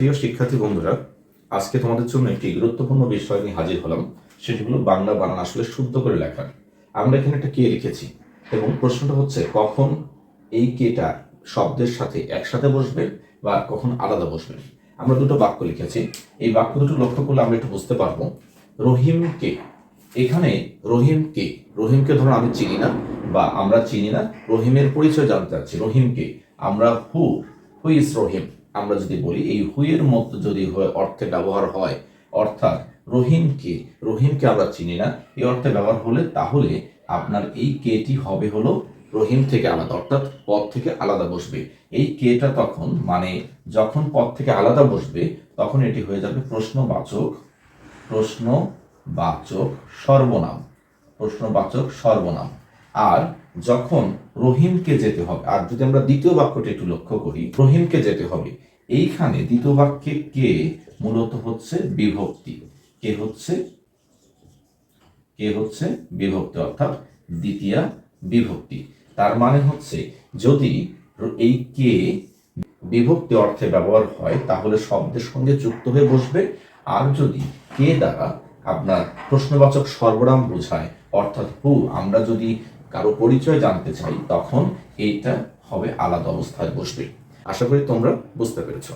প্রিয় শিক্ষার্থী বন্ধুরা, আজকে তোমাদের জন্য একটি গুরুত্বপূর্ণ বিষয় নিয়ে হাজির হলাম। সেটি হলো বাংলা বানান আসলে শুদ্ধ করে লেখা। আমরা এখানে একটা কে লিখেছি এবং প্রশ্নটা হচ্ছে, কখন এই কেটা শব্দের সাথে একসাথে বসবে বা কখন আলাদা বসবে? আমরা দুটো বাক্য লিখেছি। এই বাক্য দুটো লক্ষ্য করলে আমরা একটু বুঝতে পারব। রহিমকে এখানে রহিমকে রহিমকে ধরো আমি চিনি না বা আমরা চিনি না, রহিমের পরিচয় জানতে চাচ্ছি। রহিমকে আমরা হু হু রহিম? আমরা যদি বলি, এই হুইয়ের মধ্যে যদি হয় অর্থে ব্যবহার হয়, অর্থাৎ রহিমকে রহিমকে আমরা চিনি না, এই অর্থে ব্যবহার হলে তাহলে আপনার এই কেটি হবে হলো রহিম থেকে আলাদা, অর্থাৎ পদ থেকে আলাদা বসবে। এই কেটা তখন মানে যখন পদ থেকে আলাদা বসবে, তখন এটি হয়ে যাবে প্রশ্নবাচক প্রশ্নবাচক সর্বনাম প্রশ্নবাচক সর্বনাম। আর যখন রহিমকে যেতে হবে, আর যদি আমরা দ্বিতীয় বাক্যটি একটু লক্ষ্য করি, রহিমকে যেতে হবে, এইখানে দ্বিতীয় বাক্যে কে মূলত হচ্ছে বিভক্তি? কে হচ্ছে? কে হচ্ছে বিভক্তি? অর্থাৎ দ্বিতীয়া বিভক্তি। তার মানে হচ্ছে, যদি এই কে বিভক্তি অর্থে ব্যবহার হয়, তাহলে শব্দের সঙ্গে যুক্ত হয়ে বসবে। আর যদি কে দ্বারা আপনার প্রশ্নবাচক সর্বনাম বোঝায়, অর্থাৎ হু আমরা যদি কারও পরিচয় জানতে চাই, তখন এইটা হবে আলাদা অবস্থায় বসবে। আশা করি তোমরা বুঝতে পেরেছ।